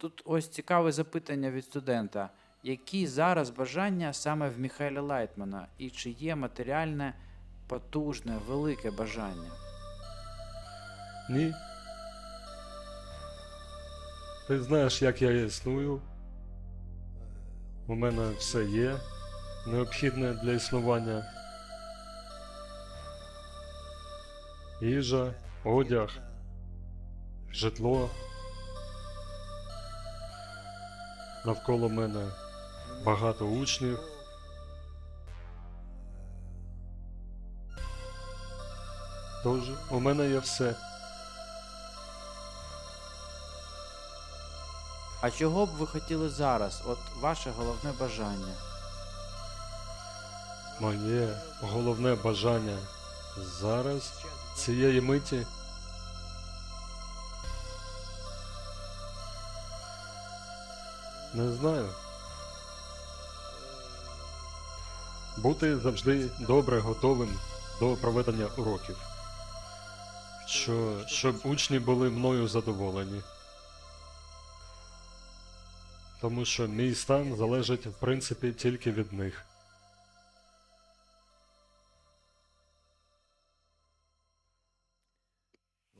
Тут ось цікаве запитання від студента. Які зараз бажання саме в Міхайля Лайтмана? І чи є матеріальне, потужне, велике бажання? Ні. Ти знаєш, як я існую. У мене все є необхідне для існування. Їжа, одяг, житло. Навколо мене багато учнів. Тож у мене є все. А чого б ви хотіли зараз? От ваше головне бажання. Моє головне бажання зараз, цієї миті. Не знаю. Бути завжди добре готовим до проведення уроків. Що, щоб учні були мною задоволені. Тому що мій стан залежить в принципі тільки від них.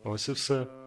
Ось і все.